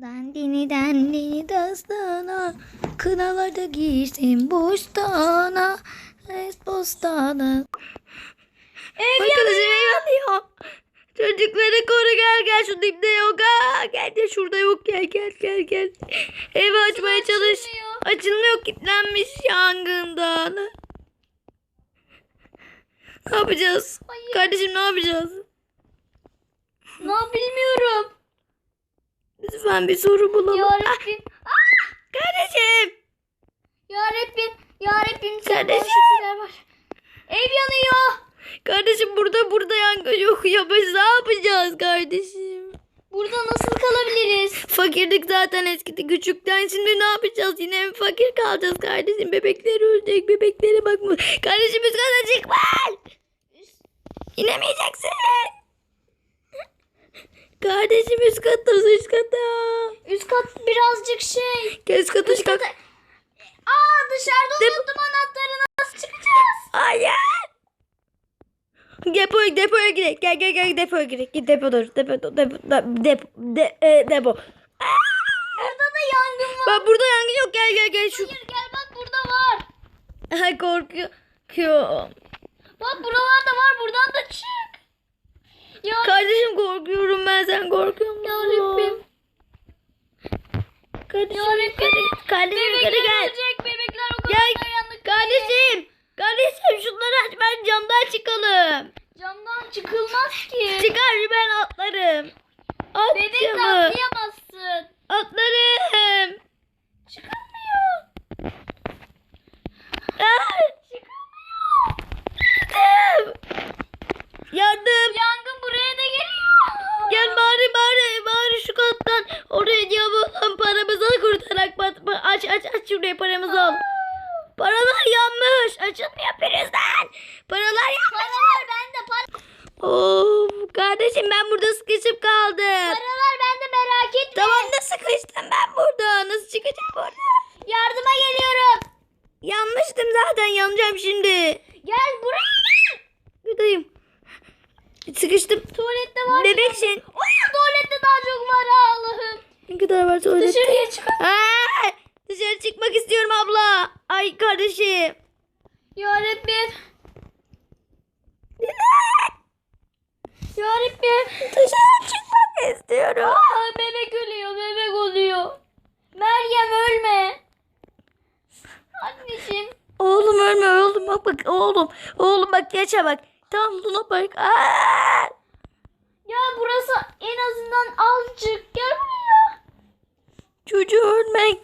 Dandini dandini dastana Kınalarda giysin bostana Es bostana Arkadaşım eyvallah ya. Çocukları koru gel gel şu dipte yok ha. Gel de şurada yok gel gel gel gel. Evi açmaya çalış. açılmıyor. Açılmıyor kilitlenmiş yangından. Ne yapacağız? Hayır. Kardeşim ne yapacağız? Ne bilmiyorum. Lütfen bir soru bulalım. Ya Ah, Rabbim. kardeşim. Ya Rabbim. Ya Rabbim. sen Kardeşim. var. Ev yanıyor. Kardeşim burada burada yangın yok ya biz ne yapacağız kardeşim? Burada nasıl kalabiliriz? Fakirlik zaten eskidi küçükten şimdi ne yapacağız yine fakir kalacağız kardeşim bebekler ölecek bebeklere bakma. Kardeşim üst kata çıkma. İnemeyeceksin. Kardeşim üst kata üst kata. Üst kat birazcık şey. Gel üst kata Üst kata. Aa dışarıda Dep- unuttum anahtarı. Nasıl çıkacağız? Hayır. Depoya depoya gidelim. Gel gel gel depoya gidelim. Git depo dur. Depo depo depo depo de, e, depo. Burada da yangın var. Bak burada yangın yok. Gel gel gel şu. Hayır gel bak burada var. Ay korkuyorum. Bak buralarda var buradan da çık. Ya Kardeşim korkuyorum ben sen korkuyor musun? Ya Rabbim. Kardeşim Ya Rabbim. yukarı, kardeşim yukarı bebekler gel. ölecek bebekler o kadar Gel dayandık. kardeşim. Kardeşim şunları aç ben camdan çıkalım. Camdan çıkılmaz ki. Çıkar ben atlarım. At Bebekle camı. atlayamazsın. Atlarım. Çıkamıyor. Ah, yanmış. Açılmıyor prizden. Paralar yanmış. Paralar bende para. Of kardeşim ben burada sıkışıp kaldım. Paralar bende merak etme. Tamam da sıkıştım ben burada. Nasıl çıkacağım buradan? Yardıma geliyorum. Yanmıştım zaten yanacağım şimdi. Gel buraya gel. Buradayım. Sıkıştım. Tuvalette var. Bebeksin. Oyun tuvalette daha çok var Allah'ım. Ne kadar var tuvalette? Dışarıya çık. Aa, dışarı çıkmak istiyorum abla. Ay kardeşim. Ya Rabbim. Ya Rabbim. Dışarı çıkmak istiyorum. Aa, bebek ölüyor bebek oluyor. Meryem ölme. Anneciğim. Oğlum ölme oğlum bak bak oğlum. Oğlum bak yaşa bak. Tamam Luna Park. Aa! Ya burası en azından azıcık. Gel buraya. Çocuğu ölmek.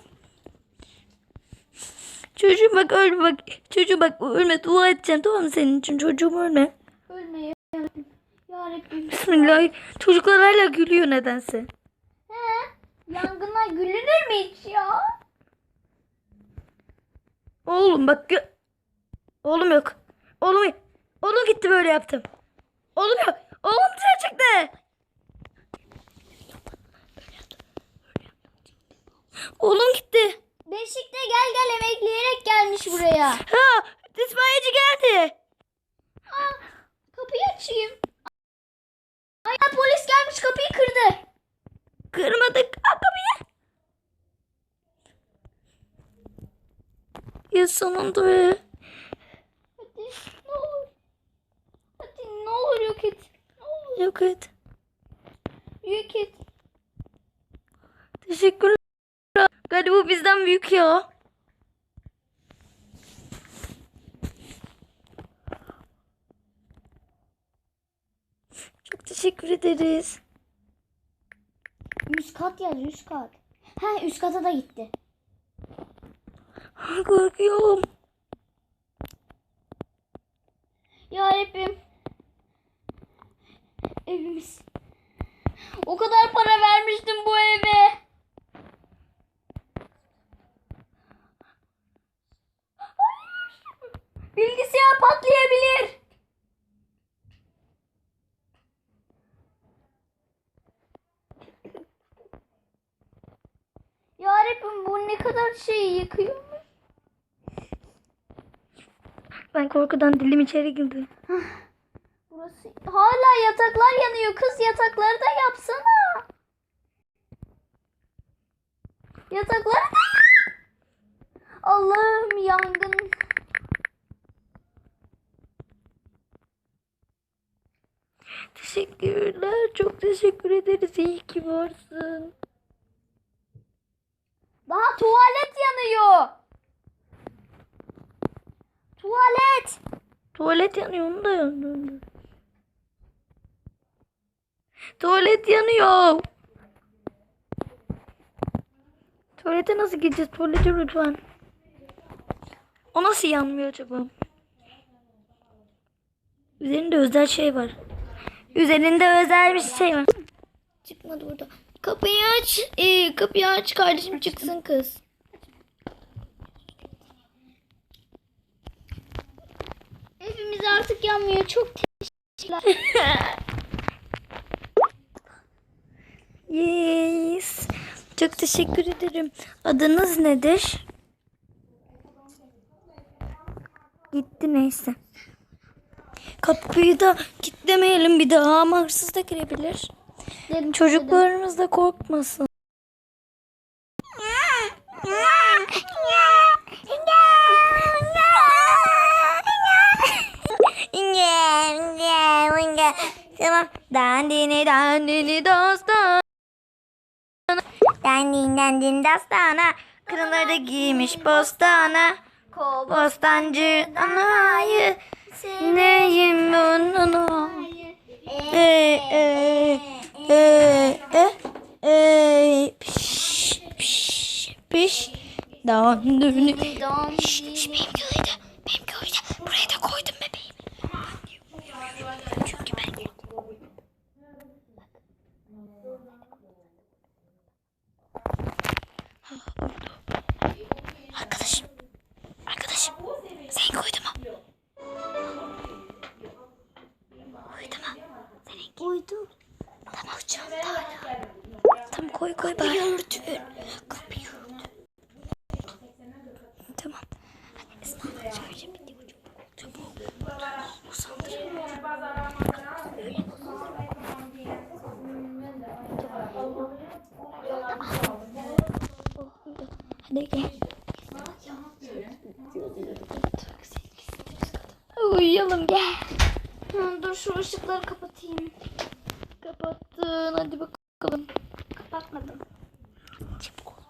Çocuğum bak ölme bak. Çocuğum bak ölme dua edeceğim tamam mı senin için çocuğum ölme. Ölme ya Rabbim. Ya Rabbim. Bismillah. Çocuklar hala gülüyor nedense. He? Yangına gülünür mü hiç ya? Oğlum bak. Oğlum yok. Oğlum. Oğlum gitti böyle yaptım. Oğlum yok. Oğlum dışarı çıktı. Oğlum gitti. Beşikte gel gel emekleyerek gelmiş buraya. Ha, itfaiyeci geldi. Aa, kapıyı açayım. Ay polis gelmiş kapıyı kırdı. Kırmadık kapıyı. Ya sonunda be. Hadi ne olur. Hadi ne olur yok et. Ne olur Yok et. yok et. Teşekkürler. Bizden büyük ya. Çok teşekkür ederiz. Üst kat yaz üst kat. He üst kata da gitti. Korkuyorum. Ya Rabbim. Evimiz. O kadar para vermiştim bu eve. Hayır. Bilgisayar patlayabilir. Ya Rabbim bu ne kadar şey yıkıyor. Ben korkudan dilim içeri girdi. Burası hala yataklar yanıyor. Kız yatakları da yapsana. Yataklara Allah'ım yangın. Teşekkürler. Çok teşekkür ederiz. İyi ki varsın. Daha tuvalet yanıyor. Tuvalet. Yanıyor. Onu da yanıyor. Tuvalet yanıyor. Tuvalete nasıl gideceğiz? Tuvalete lütfen. O nasıl yanmıyor acaba? Üzerinde özel şey var. Üzerinde özel bir şey var. Çıkmadı burada. Kapıyı aç. Ee, kapıyı aç kardeşim çıksın kız. Evimiz yanmıyor. Çok teşekkürler. Yes. Çok teşekkür ederim. Adınız nedir? Gitti neyse. Kapıyı da kilitlemeyelim bir daha ama hırsız da girebilir. Dedim, Çocuklarımız da korkmasın. Dandini dandini dostan. Dandin dandin dastana. Kırıları giymiş bostana. Kol Bostancı anayı. Neyim bunun? E e e e e piş piş piş. Dandini. Don. Şş, benim köyde. Benim köyde. Buraya da koydum bebeğimi. Çünkü ben Arkadaşım. Arkadaşım. Sen koydun mu? Koydu mu? Senin koydu. Tamam çanta. Tamam koy koy bari. Kapıyı örtün. Kapıyı örtün. Tamam. Hadi Esma şöyle bir diyor çabuk. Çabuk. Usandırın. Hadi gel. Uyuyalım gel. Hı, dur şu ışıkları kapatayım. Kapattın. Hadi bakalım. Kapatmadım. Çabuk ol.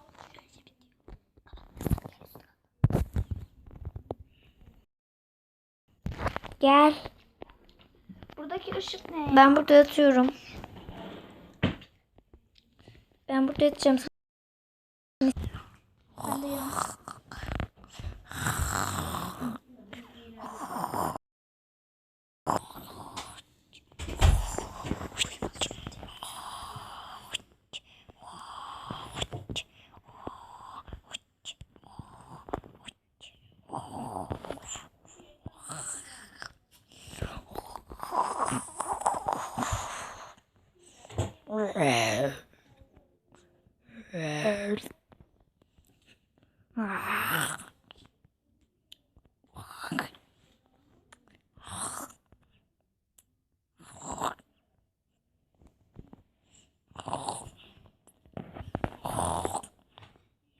Gel. Buradaki ışık ne? Ben burada yatıyorum. Ben burada yatacağım. Ben de yanım.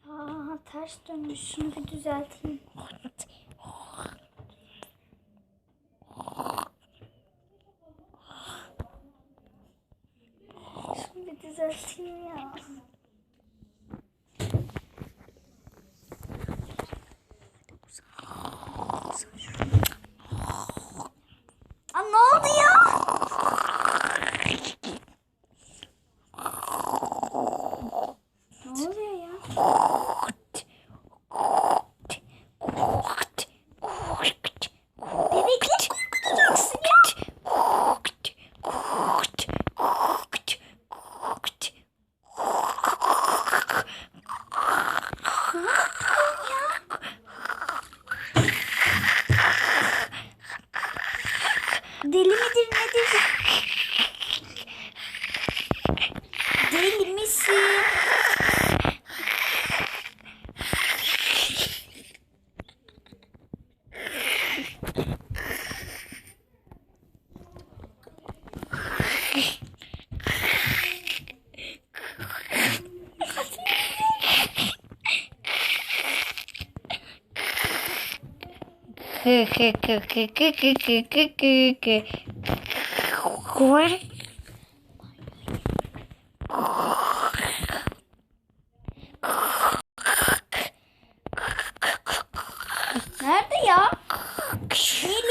Aa, ters dönmüş. Şunu bir düzelteyim. Şunu bir düzelteyim ya. Aa? Nerede ya? Melih.